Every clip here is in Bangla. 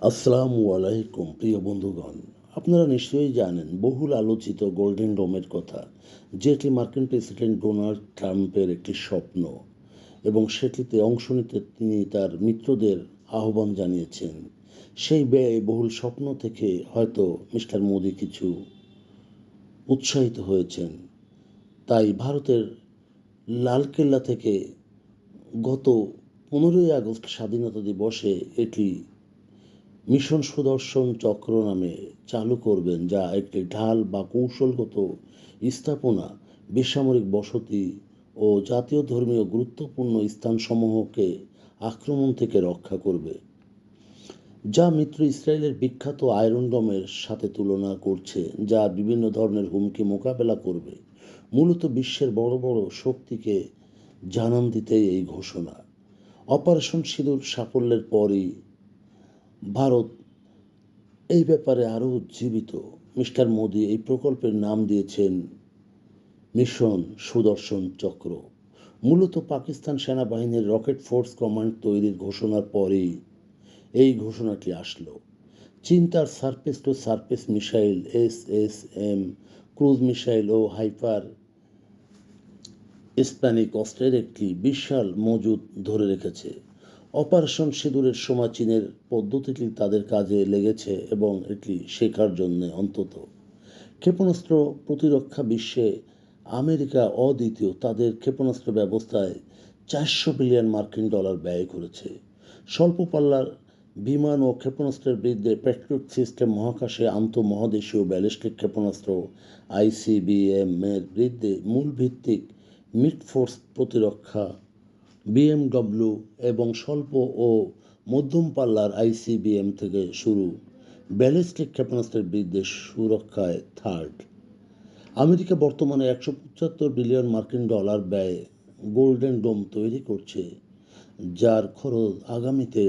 আসসালামু আলাইকুম, প্রিয় বন্ধুগণ। আপনারা নিশ্চয়ই জানেন, বহুল আলোচিত গোল্ডেন ডোমের কথা, যেটি মার্কিন প্রেসিডেন্ট ডোনাল্ড ট্রাম্পের একটি স্বপ্ন, এবং সেটিতে অংশ নিতে তিনি তার মিত্রদের আহ্বান জানিয়েছেন। সেই ব্যয় বহুল স্বপ্ন থেকে হয়তো মিস্টার মোদি কিছু উৎসাহিত হয়েছেন। তাই ভারতের লালকেল্লা থেকে গত পনেরোই আগস্ট স্বাধীনতা দিবসে এটি মিশন সুদর্শন চক্র নামে চালু করবেন, যা একটি ঢাল বা কৌশলগত স্থাপনা, বেসামরিক বসতি ও জাতীয় ধর্মীয় গুরুত্বপূর্ণ স্থানসমূহকে আক্রমণ থেকে রক্ষা করবে, যা মিত্র ইসরায়েলের বিখ্যাত আয়রন ডোমের সাথে তুলনা করছে, যা বিভিন্ন ধরনের হুমকি মোকাবেলা করবে। মূলত বিশ্বের বড় বড় শক্তিকে জানান দিতে এই ঘোষণা। অপারেশন সিঁদুর সাফল্যের পরই ভারত এই ব্যাপারে আরও উজ্জীবিত। মিস্টার মোদি এই প্রকল্পের নাম দিয়েছেন মিশন সুদর্শন চক্র। মূলত পাকিস্তান সেনাবাহিনীর রকেট ফোর্স কমান্ড তৈরির ঘোষণার পরেই এই ঘোষণাটি আসলো। চীন তার surface to surface missile, S S M, cruise missile O hypersonic অস্ত্রের একটি বিশাল মজুদ ধরে রেখেছে। অপারেশন সিঁদুরের সময় চীনের পদ্ধতিটি তাদের কাজে লেগেছে এবং এটি শেখার জন্য অন্তত। ক্ষেপণাস্ত্র প্রতিরক্ষা বিশ্বে আমেরিকা অদ্বিতীয় তাদের ক্ষেপণাস্ত্র ব্যবস্থায় চারশো বিলিয়ন মার্কিন ডলার ব্যয় করেছে। স্বল্প পাল্লার বিমান ও ক্ষেপণাস্ত্রের বিরুদ্ধে পেট্রোট সিস্টেম মহাকাশে আন্তঃমহাদেশীয় ব্যালিস্টিক ক্ষেপণাস্ত্র আইসিবিএম এর বিরুদ্ধে মূল ভিত্তিক মিড ফোর্স প্রতিরক্ষা বিএমডব্লিউ এবং স্বল্প ও মধ্যম পাল্লার আইসিবিএম থেকে শুরু। ব্যালিস্টিক ক্ষেপণাস্ত্রের বিরুদ্ধে সুরক্ষায় থার্ড। আমেরিকা বর্তমানে একশো পঁচাত্তর বিলিয়ন মার্কিন ডলার ব্যয়ে গোল্ডেন ডোম তৈরি করছে, যার খরচ আগামীতে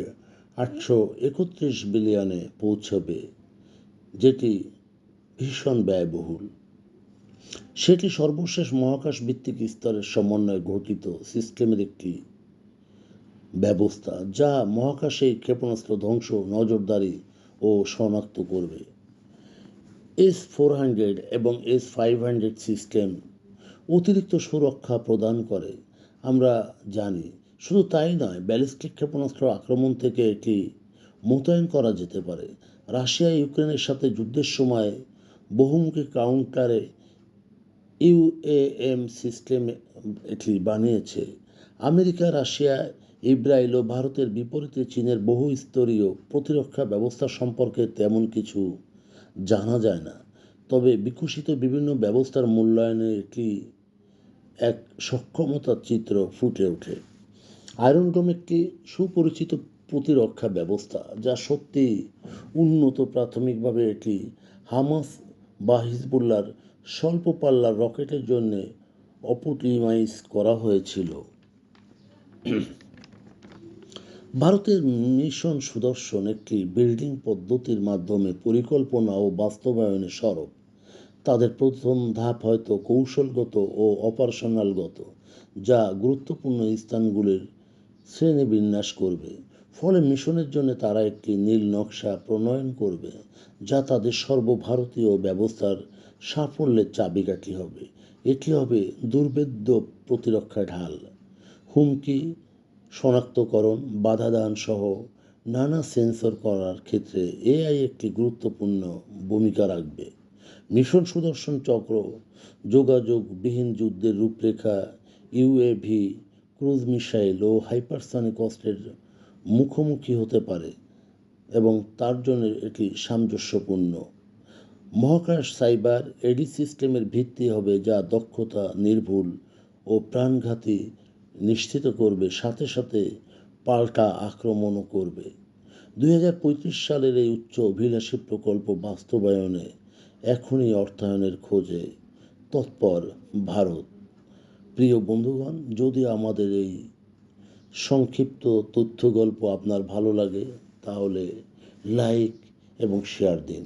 আটশো একত্রিশ বিলিয়নে পৌঁছবে, যেটি ভীষণ ব্যয়বহুল। সেটি সর্বশেষ মহাকাশ ভিত্তিক স্তরের সমন্বয়ে গঠিত সিস্টেমের একটি ব্যবস্থা, যা মহাকাশে ক্ষেপণাস্ত্র ধ্বংস, নজরদারি ও শনাক্ত করবে। এস ফোর হান্ড্রেড এবং এস ফাইভ হান্ড্রেড সিস্টেম অতিরিক্ত সুরক্ষা প্রদান করে, আমরা জানি। শুধু তাই নয়, ব্যালিস্টিক ক্ষেপণাস্ত্র আক্রমণ থেকে এটি মোতায়েন করা যেতে পারে। রাশিয়া ইউক্রেনের সাথে যুদ্ধের সময় বহুমুখী কাউন্টারে ইউএএম সিস্টেম এটি বানিয়েছে। আমেরিকা, রাশিয়া ইসরায়েল ও ভারতের বিপরীতে চীনের বহু স্তরীয় প্রতিরক্ষা ব্যবস্থা সম্পর্কে তেমন কিছু জানা যায় না। তবে বিকশিত বিভিন্ন ব্যবস্থার মূল্যায়নে এটি এক সক্ষমতার চিত্র ফুটে ওঠে। আয়রন ডোম একটি সুপরিচিত প্রতিরক্ষা ব্যবস্থা, যা সত্যি উন্নত প্রাথমিকভাবে এটি হামাস বা হিজবুল্লার স্বল্প পাল্লার রকেটের জন্য অপটিমাইজ করা হয়েছিল। ভারতের মিশন সুদর্শন একটি বিল্ডিং পদ্ধতির মাধ্যমে পরিকল্পনা ও বাস্তবায়নের সরব। তাদের প্রথম ধাপ হয়তো কৌশলগত ও অপারেশনালগত যা গুরুত্বপূর্ণ স্থানগুলির শ্রেণীবিন্যাস করবে। ফলে মিশনের জন্য তারা একটি নীল নকশা প্রণয়ন করবে, যা তাদের সর্বভারতীয় ব্যবস্থার সাফল্যের চাবিকাঠি হবে। এটি হবে দুর্বেদ্য প্রতিরক্ষা ঢাল। হুমকি, শনাক্তকরণ, বাধাদান সহ নানা সেন্সর করার ক্ষেত্রে এআই একটি গুরুত্বপূর্ণ ভূমিকা রাখবে। মিশন সুদর্শন চক্র, যোগাযোগবিহীন যুদ্ধের রূপরেখা, ইউএভি, ক্রুজ মিসাইল ও হাইপারসনিক অস্ত্রের মুখোমুখি হতে পারে এবং তার জন্য এটি সামঞ্জস্যপূর্ণ। মহাকাশ সাইবার এডি সিস্টেমের ভিত্তি হবে যা দক্ষতা, নির্ভুল ও প্রাণঘাতী নিশ্চিত করবে, সাথে সাথে পাল্টা আক্রমণও করবে। দু হাজার পঁয়ত্রিশ সালের এই উচ্চ অভিলাষী প্রকল্প বাস্তবায়নে এখনই অর্থায়নের খোঁজে তৎপর ভারত। প্রিয় বন্ধুগণ, যদি আমাদের এই সংক্ষিপ্ত তথ্য গল্প আপনার ভালো লাগে, তাহলে লাইক এবং শেয়ার দিন।